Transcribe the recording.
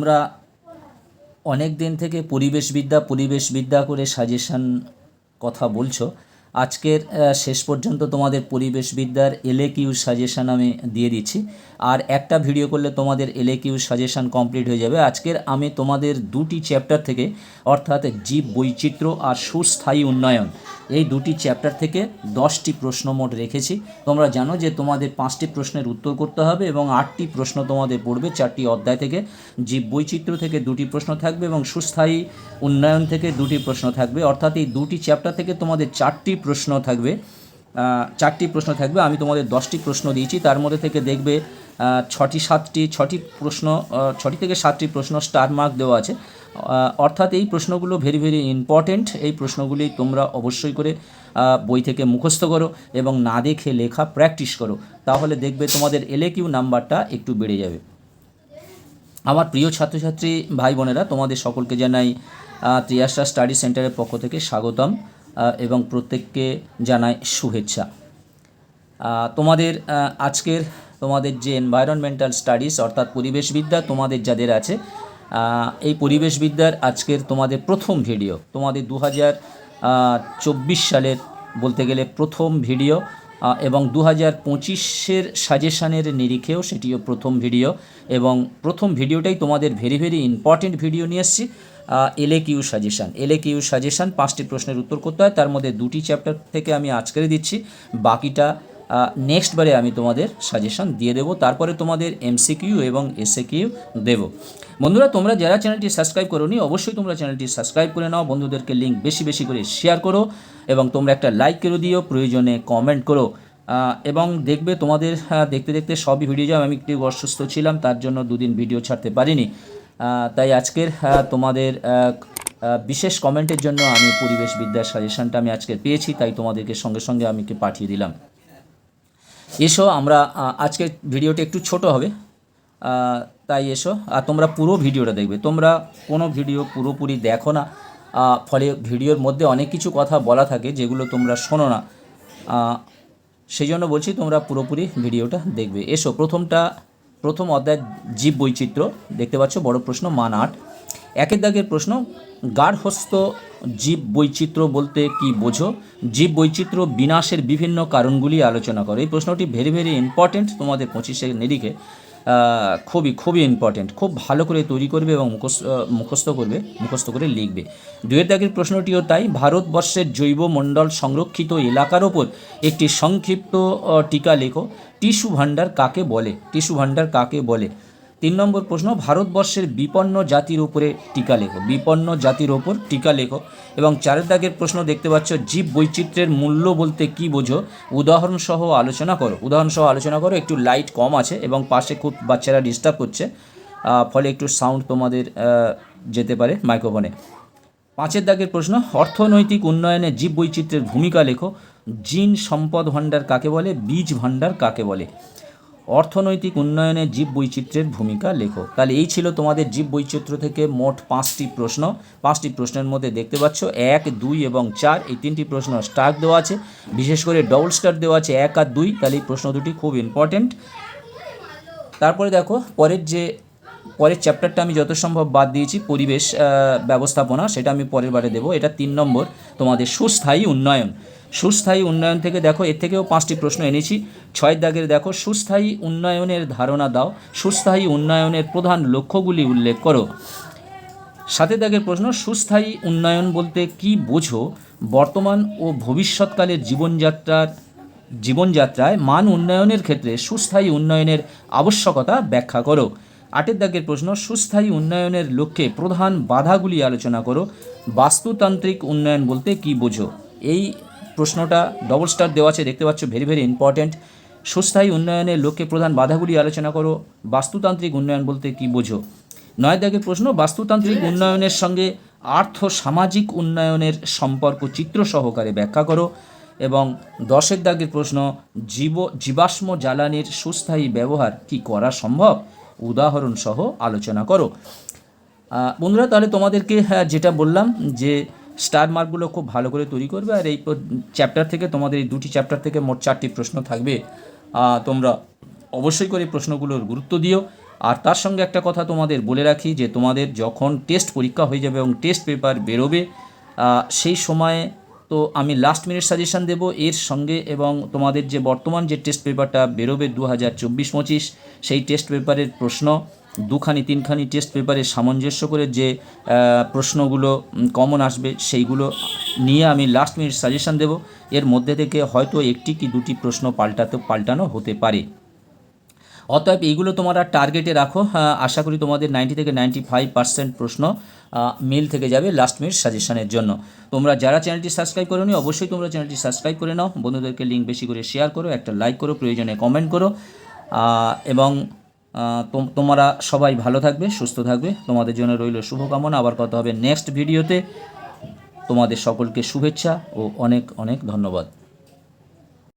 তোমরা অনেক দিন থেকে পরিবেশবিদ্যা পরিবেশবিদ্যা করে সাজেশান কথা বলছো। আজকের শেষ পর্যন্ত তোমাদের পরিবেশবিদ্যার এলএ কিউ সাজেশান আমি দিয়ে দিচ্ছি। আর একটা ভিডিও করলে তোমাদের এলএ কিউ সাজেশান কমপ্লিট হয়ে যাবে। আজকের আমি তোমাদের দুটি চ্যাপ্টার থেকে, অর্থাৎ জীব বৈচিত্র্য আর সুস্থায়ী উন্নয়ন, এই দুটি চ্যাপ্টার থেকে দশটি প্রশ্ন মোট রেখেছি। তোমরা জানো যে তোমাদের পাঁচটি প্রশ্নের উত্তর করতে হবে এবং আটটি প্রশ্ন তোমাদের পড়বে চারটি অধ্যায় থেকে। জীব বৈচিত্র্য থেকে দুটি প্রশ্ন থাকবে এবং সুস্থায়ী উন্নয়ন থেকে দুটি প্রশ্ন থাকবে। অর্থাৎ এই দুটি চ্যাপ্টার থেকে তোমাদের চারটি প্রশ্ন থাকবে চারটি প্রশ্ন থাকবে, আমি তোমাদের দশটি প্রশ্ন দিয়েছি, তার মধ্যে থেকে দেখবে ছটি, সাতটি, ছটি প্রশ্ন ছটি থেকে সাতটি প্রশ্ন স্টার মার্ক দেওয়া আছে। অর্থাৎ এই প্রশ্নগুলো ভেরি ভেরি ইম্পর্টেন্ট এই প্রশ্নগুলি তোমরা অবশ্যই করে বই থেকে মুখস্থ করো এবং না দেখে লেখা প্র্যাকটিস করো, তাহলে দেখবে তোমাদের এলএ কিউ নাম্বারটা একটু বেড়ে যাবে। আমার প্রিয় ছাত্রছাত্রী, ভাই বোনেরা, তোমাদের সকলকে জানাই ত্রিয়াশা স্টাডি সেন্টারের পক্ষ থেকে স্বাগতম। এবং প্রত্যেককে জানাই শুভেচ্ছা। তোমাদের আজকের তোমাদের যে এনভায়রনমেন্টাল স্টাডিজ অর্থাৎ পরিবেশবিদ্যা তোমাদের যাদের আছে এই পরিবেশবিদ্যার আজকের তোমাদের প্রথম ভিডিও তোমাদের দু চব্বিশ সালের বলতে গেলে প্রথম ভিডিও এবং দু হাজার পঁচিশের সাজেশানের নিরিখেও সেটিও প্রথম ভিডিও এবং প্রথম ভিডিওটাই তোমাদের ভেরি ভেরি ইম্পর্টেন্ট ভিডিও নিয়ে এসেছি। LA Q suggestion LA Q suggestion পাঁচটি প্রশ্নের উত্তর করতে হয়। তার মধ্যে দুটি চ্যাপ্টার থেকে আমি আজকের দিচ্ছি। বাকিটা নেক্সট বারে আমি তোমাদের সাজেশন দিয়ে দেবো। তারপরে তোমাদের এমসিকিউ এবং এসএ কিউ দেবো। বন্ধুরা তোমরা যারা চ্যানেলটি সাবস্ক্রাইব করোনি অবশ্যই তোমরা চ্যানেলটি সাবস্ক্রাইব করে নাও। বন্ধুদেরকে লিঙ্ক বেশি বেশি করে শেয়ার করো এবং তোমরা একটা লাইক করে দিও প্রয়োজনে কমেন্ট করো। এবং দেখবে তোমাদের আহ, দেখতে দেখতে সবই ভিডিও যাও আমি একটু অসুস্থ ছিলাম তার জন্য দুদিন ভিডিও ছাড়তে পারিনি। তাই আজকের তোমাদের বিশেষ কমেন্টের জন্য আমি পরিবেশ বিদ্যার সাজেশনটা আমি আজকে পেয়েছি, তাই তোমাদেরকে সঙ্গে সঙ্গে আমি পাঠিয়ে দিলাম। এসো আমরা আজকের ভিডিওটা একটু ছোট হবে। তাই এসো আর তোমরা পুরো ভিডিওটা দেখবে। তোমরা কোনো ভিডিও পুরোপুরি দেখো না ফলে ভিডিওর মধ্যে অনেক কিছু কথা বলা থাকে যেগুলো তোমরা শোনো না। সেই জন্য বলছি তোমরা পুরোপুরি ভিডিওটা দেখবে। এসো, প্রথমটা প্রথম অধ্যায় জীব বৈচিত্র্য, দেখতে পাচ্ছ, বড় প্রশ্ন, মান আট। একের দাগের প্রশ্ন, গার্হস্থ জীব বৈচিত্র্য বলতে কি বোঝো? জীব বৈচিত্র্য বিনাশের বিভিন্ন কারণগুলি আলোচনা করে। এই প্রশ্নটি ভেরি ভেরি ইম্পর্টেন্ট তোমাদের পঁচিশের নিরিখে। খুবই খুবই ইম্পর্টেন্ট খুব ভালো করে তৈরি করবে এবং মুখস্থ করবে, মুখস্থ করে লিখবে। দুয়ের দাগের প্রশ্নটিও তাই, ভারতবর্ষের জৈবমণ্ডল সংরক্ষিত এলাকার ওপর একটি সংক্ষিপ্ত টিকা লেখো। টিস্যু ভাণ্ডার কাকে বলে? টিস্যু ভাণ্ডার কাকে বলে? তিন নম্বর প্রশ্ন, ভারতবর্ষের বিপন্ন জাতির উপরে টিকা লেখো। বিপন্ন জাতির ওপর টিকা লেখো। এবং চারের দাগের প্রশ্ন দেখতে পাচ্ছ, জীব বৈচিত্র্যের মূল্য বলতে কি বোঝো? উদাহরণসহ আলোচনা করো। উদাহরণসহ আলোচনা করো, একটু লাইট কম আছে এবং পাশে খুব বাচ্চারা ডিস্টার্ব করছে। ফলে একটু সাউন্ড তোমাদের যেতে পারে মাইক্রোফোনে পাঁচের দাগের প্রশ্ন, অর্থনৈতিক উন্নয়নে জীব বৈচিত্র্যের ভূমিকা লেখো। জিন সম্পদ ভাণ্ডার কাকে বলে? বীজ ভাণ্ডার কাকে বলে? অর্থনৈতিক উন্নয়নে জীব বৈচিত্র্যের ভূমিকা লেখো তাহলে এই ছিল তোমাদের জীব বৈচিত্র্য থেকে মোট পাঁচটি প্রশ্ন। পাঁচটি প্রশ্নের মধ্যে দেখতে পাচ্ছ, এক, দুই এবং চার, এই তিনটি প্রশ্ন স্টার দেওয়া আছে। বিশেষ করে ডবল স্টার দেওয়া আছে, এক আর দুই, তাহলে এই প্রশ্ন দুটি খুব ইম্পর্টেন্ট তারপরে দেখো, পরের যে পরের চ্যাপ্টারটা আমি যত সম্ভব বাদ দিয়েছি, পরিবেশ ব্যবস্থাপনা, সেটা আমি পরের বারে দেবো। এটা তিন নম্বর, তোমাদের সুস্থায়ী উন্নয়ন। সুস্থায়ী উন্নয়ন থেকে দেখো, এর থেকেও পাঁচটি প্রশ্ন এনেছি। ছয়ের দাগের দেখো, সুস্থায়ী উন্নয়নের ধারণা দাও। সুস্থায়ী উন্নয়নের প্রধান লক্ষ্যগুলি উল্লেখ করো। সাথে দাগের প্রশ্ন, সুস্থায়ী উন্নয়ন বলতে কি বোঝো? বর্তমান ও ভবিষ্যৎকালের জীবনযাত্রার, জীবনযাত্রায় মান উন্নয়নের ক্ষেত্রে সুস্থায়ী উন্নয়নের আবশ্যকতা ব্যাখ্যা করো। আটের দাগের প্রশ্ন, সুস্থায়ী উন্নয়নের লক্ষ্যে প্রধান বাধাগুলি আলোচনা করো। বাস্তুতান্ত্রিক উন্নয়ন বলতে কি বোঝো? এই প্রশ্নটা ডবল স্টার দেওয়া আছে, দেখতে পাচ্ছ ভেরি ভেরি ইম্পর্ট্যান্ট সুস্থায়ী উন্নয়নের লক্ষ্যে প্রধান বাধাগুলি আলোচনা করো। বাস্তুতান্ত্রিক উন্নয়ন বলতে কি বোঝো? নয় দাগের প্রশ্ন, বাস্তুতান্ত্রিক উন্নয়নের সঙ্গে আর্থ সামাজিক উন্নয়নের সম্পর্ক চিত্র সহকারে ব্যাখ্যা করো। এবং দশের দাগের প্রশ্ন, জীব, জীবাশ্ম জ্বালানির সুস্থায়ী ব্যবহার কি করা সম্ভব? উদাহরণ সহ আলোচনা করো। বন্ধুরা তাহলে তোমাদেরকে হ্যাঁ, যেটা বললাম যে স্টার মার্কগুলো খুব ভালো করে তৈরি করবে আর এই চ্যাপ্টার থেকে তোমাদের এই দুটি চ্যাপ্টার থেকে মোট চারটি প্রশ্ন থাকবে। তোমরা অবশ্যই করে প্রশ্নগুলোর গুরুত্ব দিও। আর তার সঙ্গে একটা কথা তোমাদের বলে রাখি যে তোমাদের যখন টেস্ট পরীক্ষা হয়ে যাবে এবং টেস্ট পেপার বেরোবে সেই সময়ে তো আমি লাস্ট মিনিট সাজেশান দেবো এর সঙ্গে এবং তোমাদের যে বর্তমান যে টেস্ট পেপারটা বেরোবে দু হাজার চব্বিশ পঁচিশ, সেই টেস্ট পেপারের প্রশ্ন, দুখানি, তিনখানি টেস্ট পেপারে সামঞ্জস্য করে যে প্রশ্নগুলো কমন আসবে, সেইগুলো নিয়ে আমি লাস্ট মিনিট সাজেশান দেবো। এর মধ্যে থেকে হয়তো একটি কি দুটি প্রশ্ন পাল্টাতে, পাল্টানো হতে পারে। অতএব এইগুলো তোমরা টার্গেটে রাখো। আশা করি তোমাদের নাইনটি থেকে নাইনটি ফাইভ পার্সেন্ট প্রশ্ন মিল থেকে যাবে লাস্ট মিনিট সাজেশনের জন্য। তোমরা যারা চ্যানেলটি সাবস্ক্রাইব করো নি অবশ্যই তোমরা চ্যানেলটি সাবস্ক্রাইব করে নাও। বন্ধুদেরকে লিঙ্ক বেশি করে শেয়ার করো, একটা লাইক করো, প্রয়োজনে কমেন্ট করো। এবং তোম- তোমরা সবাই ভালো থাকবে, সুস্থ থাকবে। তোমাদের জন্য রইল শুভকামনা। আবার কথা হবে নেক্সট ভিডিওতে তোমাদের সকলকে শুভেচ্ছা ও অনেক অনেক ধন্যবাদ।